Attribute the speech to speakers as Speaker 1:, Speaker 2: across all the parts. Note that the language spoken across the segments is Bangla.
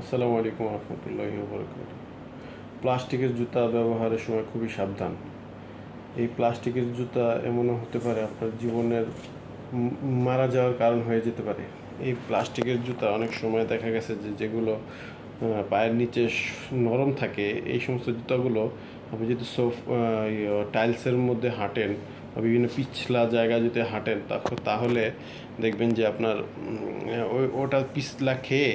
Speaker 1: আসসালামু আলাইকুম রহমতুল্লাহ বরকাত প্লাস্টিকের জুতা ব্যবহারের সময় খুবই সাবধান। এই প্লাস্টিকের জুতা এমনও হতে পারে আপনার জীবনের মারা যাওয়ার কারণ হয়ে যেতে পারে। এই প্লাস্টিকের জুতা অনেক সময় দেখা গেছে যে যেগুলো পায়ের নিচে নরম থাকে, এই সমস্ত জুতাগুলো আপনি যদি সোফ টাইলসের মধ্যে হাঁটেন বা বিভিন্ন পিছলা জায়গা যদি হাঁটেন তাহলে দেখবেন যে আপনার ওটা পিছলা খেয়ে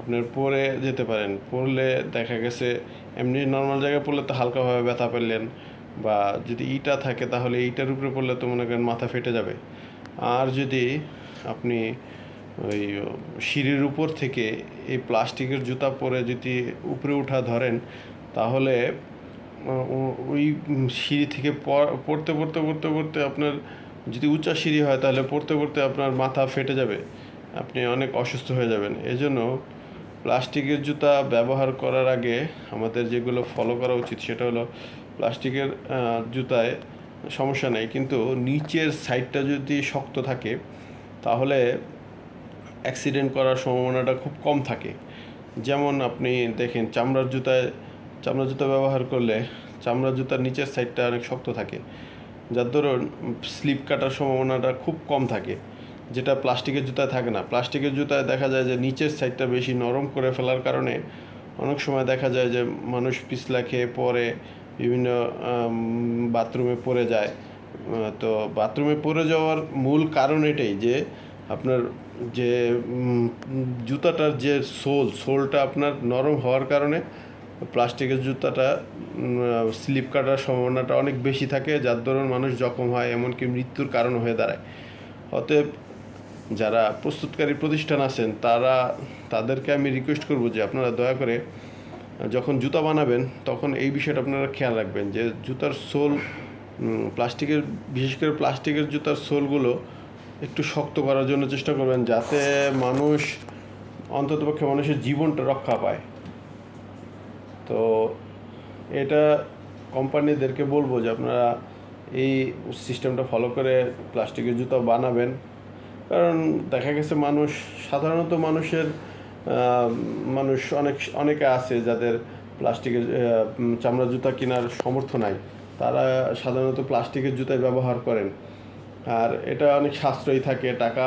Speaker 1: আপনার পরে যেতে পারেন। পড়লে দেখা গেছে, এমনি নর্মাল জায়গায় পড়লে তো হালকাভাবে ব্যথা পেলেন বা যদি ইটা থাকে তাহলে ইটার উপরে পড়লে তো মনে করেন মাথা ফেটে যাবে। আর যদি আপনি ওই সিঁড়ির উপর থেকে এই প্লাস্টিকের জুতা পরে যদি উপরে উঠা ধরেন, তাহলে ওই সিঁড়ি থেকে পড়তে পড়তে পড়তে পড়তে আপনার যদি উঁচা সিঁড়ি হয় তাহলে পড়তে পড়তে আপনার মাথা ফেটে যাবে। আপনি অনেক অসুস্থ হয়ে যাবেন। এজন্য প্লাস্টিকের জুতা ব্যবহার করার আগে আমাদের যেগুলো ফলো করা উচিত সেটা হলো প্লাস্টিকের জুতায় সমস্যা নেই। কিন্তু নিচের সাইডটা যদি শক্ত থাকে, তাহলে অ্যাক্সিডেন্ট করার সম্ভাবনাটা খুব কম থাকে। যেমন আপনি দেখেন, চামড়ার জুতায়, চামড়ার জুতা ব্যবহার করলে চামড়ার জুতার নিচের সাইডটা অনেক শক্ত থাকে। যার দরুন স্লিপ কাটার সম্ভাবনাটা খুব কম থাকে। যেটা প্লাস্টিকের জুতায় থাকে না। প্লাস্টিকের জুতায় দেখা যায় যে নিচের সাইডটা বেশি নরম করে ফেলার কারণে অনেক সময় দেখা যায় যে মানুষ পিছলা খেয়ে পরে বিভিন্ন বাথরুমে পড়ে যায়। তো বাথরুমে পড়ে যাওয়ার মূল কারণ এটাই যে আপনার যে জুতাটার যে সোল, সোলটা আপনার নরম হওয়ার কারণে প্লাস্টিকের জুতাটা স্লিপ কাটার সম্ভাবনাটা অনেক বেশি থাকে, যার দরুন মানুষ জখম হয়, এমনকি মৃত্যুর কারণ হয়ে দাঁড়ায়। অতএব যারা প্রস্তুতকারী প্রতিষ্ঠান আছেন, তারা, তাদেরকে আমি রিকোয়েস্ট করব যে আপনারা দয়া করে, যখন জুতা বানাবেন, তখন এই বিষয়টা আপনারা খেয়াল রাখবেন যে জুতার সোল প্লাস্টিকের, বিশেষ করে প্লাস্টিকের জুতার সোলগুলো একটু শক্ত করার জন্য চেষ্টা করবেন যাতে মানুষ, অন্ততপক্ষে মানুষের জীবনটা রক্ষা পায়। তো এটা কোম্পানিদেরকে বলব যে আপনারা এই সিস্টেমটা ফলো করে প্লাস্টিকের জুতা বানাবেন। কারণ দেখা গেছে মানুষ, সাধারণত মানুষের মানুষ অনেক, অনেকে আছে যাদের প্লাস্টিকের চামড়া জুতা কেনার সমর্থ নাই। তারা সাধারণত প্লাস্টিকের জুতাই ব্যবহার করেন। আর এটা অনেক সাশ্রয়ী থাকে, টাকা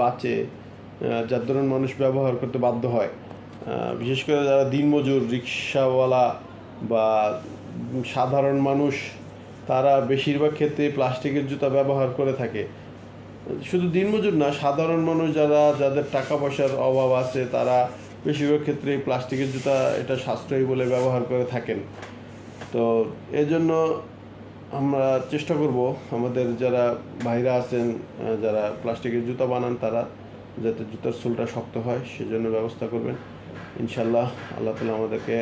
Speaker 1: বাঁচে যার ধরুন মানুষ ব্যবহার করতে বাধ্য হয়। বিশেষ করে যারা দিনমজুর, রিক্সাওয়ালা বা সাধারণ মানুষ, তারা বেশিরভাগ ক্ষেত্রে প্লাস্টিকের জুতা ব্যবহার করে থাকে। শুধু দিনমজুর না, সাধারণ মানুষ যারা, যাদের টাকা পয়সার অভাব আছে, তারা বেশিরভাগ ক্ষেত্রে প্লাস্টিকের জুতা এটা সাশ্রয়ী বলে ব্যবহার করে থাকেন। তো এজন্য আমরা চেষ্টা করব, আমাদের যারা ভাইরা আছেন যারা প্লাস্টিকের জুতা বানান, তারা যাতে জুতার সোলটা শক্ত হয়, সেজন্য ব্যবস্থা করবেন। ইনশাল্লাহ আল্লাহ তালা আমাদেরকে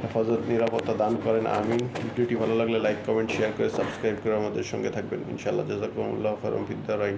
Speaker 1: হেফাজত, নিরাপত্তা দান করেন, আমিন। ভিডিওটি ভালো লাগলে লাইক, কমেন্ট, শেয়ার করে সাবস্ক্রাইব করে আমাদের সঙ্গে থাকবেন। ইনশাল্লাহ জাজাকুমুল্লাহ ফরম ফিদ্দারাইন